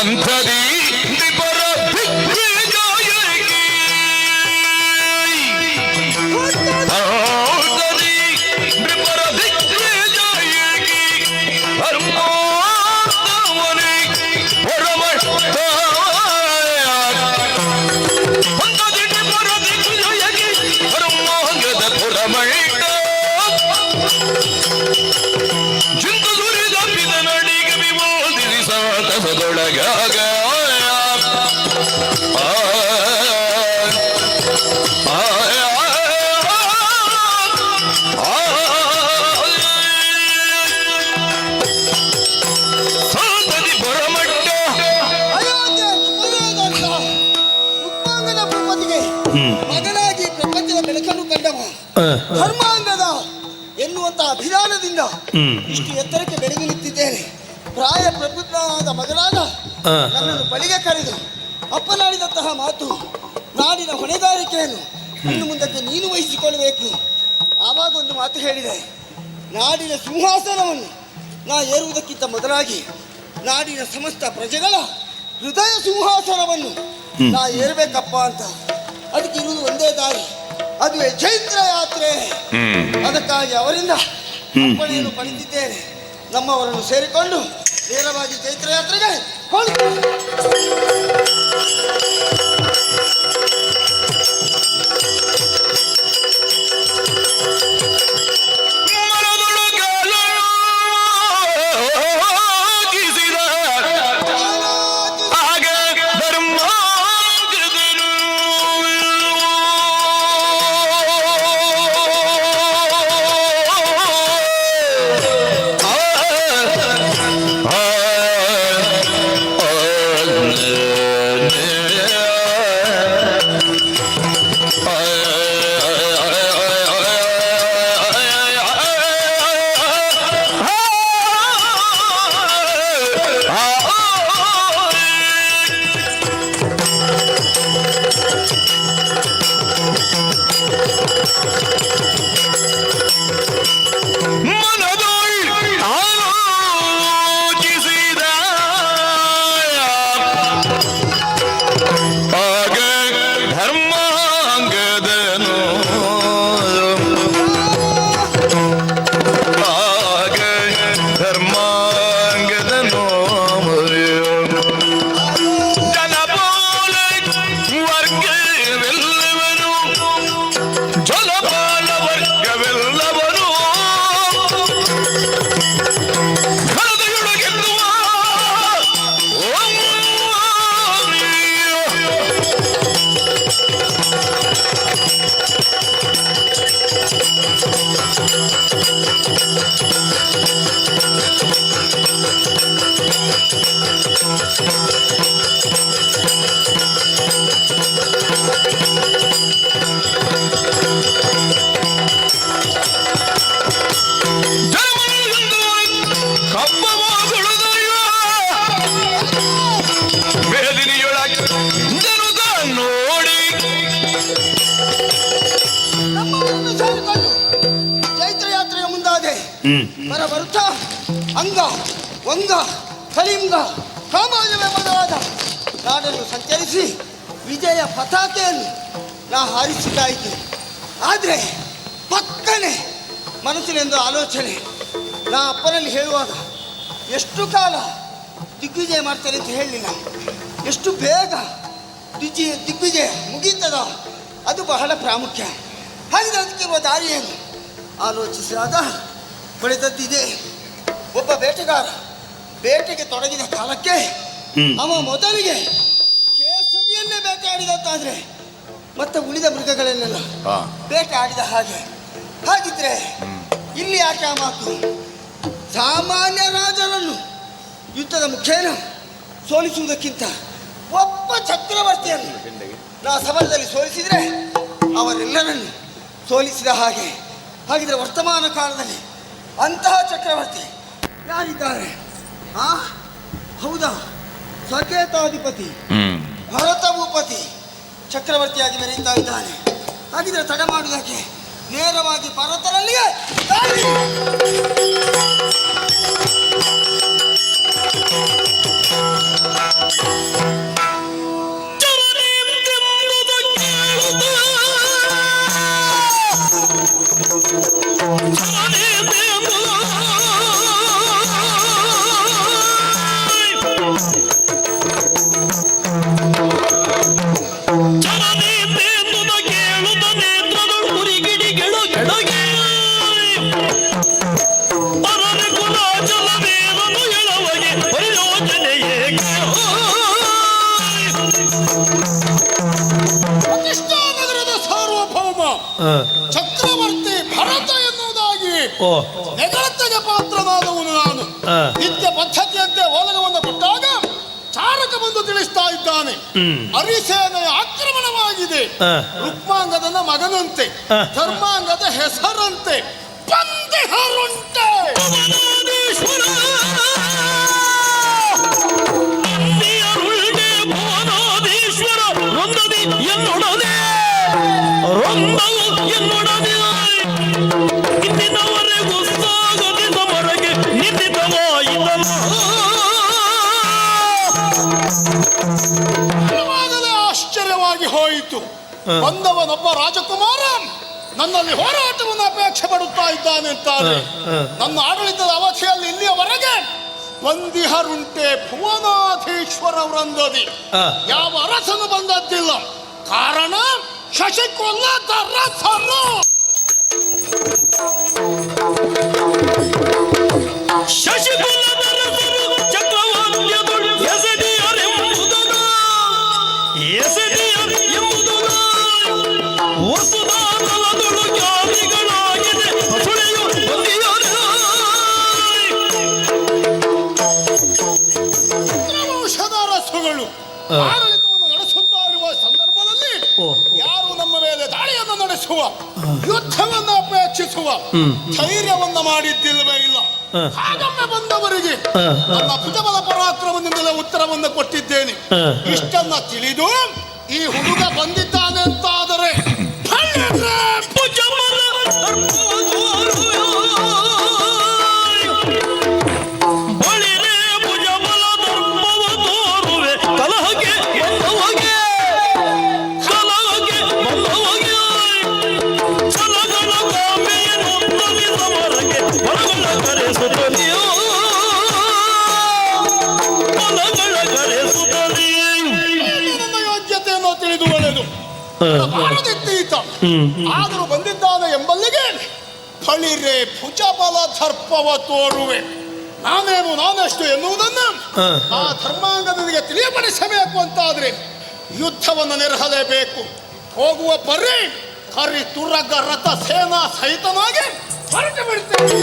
সন্ততি ಧರ್ಮಾಂಗದ ಎನ್ನುವಂತಹ ಅಭಿಧಾನದಿಂದ ಇಷ್ಟು ಎತ್ತರಕ್ಕೆ ಬೆಳೆದು ನಿಂತಿದ್ದೇನೆ. ಪ್ರಾಯ ಪ್ರಬುದ್ಧನಾದ ಮಗನಾದ ನನ್ನನ್ನು ಬಳಿಗೆ ಕರೆದು ಅಪ್ಪನಾಡಿದಂತಹ ಮಾತು ನಾಡಿನ ಹೊಣೆಗಾರಿಕೆಯನ್ನು ಇನ್ನು ಮುಂದಕ್ಕೆ ನೀನು ವಹಿಸಿಕೊಳ್ಳಬೇಕು. ಆವಾಗ ಒಂದು ಮಾತು ಹೇಳಿದೆ. ನಾಡಿನ ಸಿಂಹಾಸನವನ್ನು ನಾ ಏರುವುದಕ್ಕಿಂತ ಮೊದಲಾಗಿ ನಾಡಿನ ಸಮಸ್ತ ಪ್ರಜೆಗಳ ಹೃದಯ ಸಿಂಹಾಸನವನ್ನು ನಾ ಏರಬೇಕಪ್ಪ ಅಂತ. ಅದಕ್ಕೆ ಇರುವುದು ಒಂದೇ ದಾರಿ. ಅದುವೇ ಚೈತ್ರ ಯಾತ್ರೆ ಅದಕ್ಕಾಗಿ ಅವರಿಂದ ಅಪ್ಪಣೆಯನ್ನು ಪಡೆದಿದ್ದೇನೆ. ನಮ್ಮವರನ್ನು ಸೇರಿಕೊಂಡು ನೇರವಾಗಿ ಚೈತ್ರ ಯಾತ್ರೆಗೆ ಬರ ಬರುತ್ತಾ? ಅಂಗ, ವಂಗ, ಕಲಿಂಗ ಮೊದಲಾದ ನಾಡನ್ನು ಸಂಚರಿಸಿ ವಿಜಯ ಪತಾಕೆಯನ್ನು ನಾ ಹಾರಿಸಿದ್ದಾಯಿತು ಆದರೆ ಪಕ್ಕನೆ ಮನಸ್ಸಿನೆಂದು ಆಲೋಚನೆ. ನಾ ಅಪ್ಪನಲ್ಲಿ ಹೇಳುವಾಗ, ಎಷ್ಟು ಕಾಲ ದಿಗ್ವಿಜಯ ಮಾಡ್ತೇನೆ ಅಂತ ಹೇಳಲಿಲ್ಲ ಎಷ್ಟು ಬೇಗ ದಿಗ್ವಿಜಯ ದಿಗ್ವಿಜಯ ಮುಗೀತದ ಅದು ಬಹಳ ಪ್ರಾಮುಖ್ಯ. ಹಾಗೆ ಅದಕ್ಕಿರುವ ದಾರಿಯನ್ನು ಆಲೋಚಿಸಿದಾಗ ಬೆಳೆದದ್ದಿದೆ ಒಬ್ಬ ಬೇಟೆಗಾರ ಬೇಟೆಗೆ ತೊಡಗಿದ ಕಾಲಕ್ಕೆ ಅವ ಮೊದಲಿಗೆ ಕೇಸರಿಯನ್ನೇ ಬೇಟೆಯಾಡಿದಂತಾದ್ರೆ ಮತ್ತೆ ಉಳಿದ ಮೃಗಗಳನ್ನೆಲ್ಲ ಬೇಟೆ ಆಡಿದ ಹಾಗೆ. ಹಾಗಿದ್ರೆ ಇಲ್ಲಿ ಯಾಕೆ ಆ ಮಾತು ಸಾಮಾನ್ಯ ರಾಜರನ್ನು ಯುದ್ಧದ ಮುಖೇನ ಸೋಲಿಸುವುದಕ್ಕಿಂತ ಒಬ್ಬ ಚಕ್ರವರ್ತಿಯನ್ನು ನಾ ಸಮಯದಲ್ಲಿ ಸೋಲಿಸಿದ್ರೆ ಅವರೆಲ್ಲರನ್ನು ಸೋಲಿಸಿದ ಹಾಗೆ. ಹಾಗಿದ್ರೆ ವರ್ತಮಾನ ಕಾಲದಲ್ಲಿ ಅಂತಹ ಚಕ್ರವರ್ತಿ ಯಾರಿದ್ದಾರೆ? ಆ? ಹೌದಾ? ಸಕೇತಾಧಿಪತಿ. ಭರತ ಭೂಪತಿ ಚಕ್ರವರ್ತಿಯಾಗಿ ಮೆರೆಯುತ್ತಾ ಇದ್ದಾನೆ. ಹಾಗಿದ್ರೆ ತಡ ಮಾಡುವುದಕ್ಕೆ ನೇರವಾಗಿ ಭರತನಲ್ಲಿಯೇ ನಗರದ ಸಾರ್ವಭೌಮ ಚಕ್ರವರ್ತಿ ಭರತ ಎನ್ನುವುದಾಗಿ ಪಾತ್ರನಾದವನು ನಾನು. ತಿಳಿಸ್ತಾ ಇದ್ದಾನೆ. ಅರಿಸೇನೆಯ ಆಕ್ರಮಣವಾಗಿದೆ. ರುಕ್ಮಾಂಗದನ ಮಗನಂತೆ. ಧರ್ಮಾಂಗದ ಹೆಸರಂತೆ ಪಂದಿಹರುಂಟೆ ಹೋಯಿತು ಬಂದವನೊಬ್ಬ ರಾಜಕುಮಾರ ನನ್ನಲ್ಲಿ ಹೋರಾಟವನ್ನು ಅಪೇಕ್ಷೆ ಪಡುತ್ತಾ ಇದ್ದಾನೆ ಅಂತಾನೆ ನನ್ನ ಆಡಳಿತದ ಅವಧಿಯಲ್ಲಿ ಇಲ್ಲಿಯವರೆಗೆ ಬಂದಿಹರುಂಟೆ ಭುವನಾಧೀಶ್ವರ ವೃಂದದಿ. ಯಾವ ಅರಸನು ಬಂದದ್ದಿಲ್ಲ. ಕಾರಣ ಶಶಿಕೊಲ್ಲ ರಸರು ಆಡಳಿತವನ್ನು ನಡೆಸುತ್ತಾ ಇರುವ ಸಂದರ್ಭದಲ್ಲಿ ಯಾರು ನಮ್ಮ ಮೇಲೆ ದಾಳಿಯನ್ನು ನಡೆಸುವ ಯುದ್ಧವನ್ನು ಅಪೇಕ್ಷಿಸುವ ಧೈರ್ಯವನ್ನು ಮಾಡಿದ್ದಿಲ್ಲವೇ ಇಲ್ಲ. ಹಾಗೊಮ್ಮೆ ಬಂದವರಿಗೆ ನನ್ನ ಕುಟುಂಬದ ಪರಾಕ್ರಮದಿಂದಲೇ ಉತ್ತರವನ್ನು ಕೊಟ್ಟಿದ್ದೇನೆ. ಇಷ್ಟನ್ನ ತಿಳಿದು ಈ ಹುಡುಗ ಬಂದಿದ್ದಾನೆ ಅಂತಾದರೆ ಏನೋ ತಿಳಿದು ಒಳ್ಳೆಯದು ಆದರೂ ಬಂದಿದ್ದಾನೆ ಎಂಬಲ್ಲಿಗೆ ಕಳಿರೆ ಭುಜಬಲ ಧರ್ಪವ ತೋರುವೆ. ನಾನೇನು ನಾನಷ್ಟು ಎನ್ನುವುದನ್ನು? ಆ ಧರ್ಮಾಂಗದಿಗೆ ತಿಳಿಯಪಡಿಸಬೇಕು ಅಂತಾದ್ರೆ ಯುದ್ಧವನ್ನು ನಿರ್ಹಲೇಬೇಕು. ಹೋಗುವ ಪರ್ರಿ ಕರಿ ತುರಗ ರಥ ಸೇನಾ ಸಹಿತನಾಗಿ ಹೊರಟು ಬಿಡುತ್ತೇನೆ.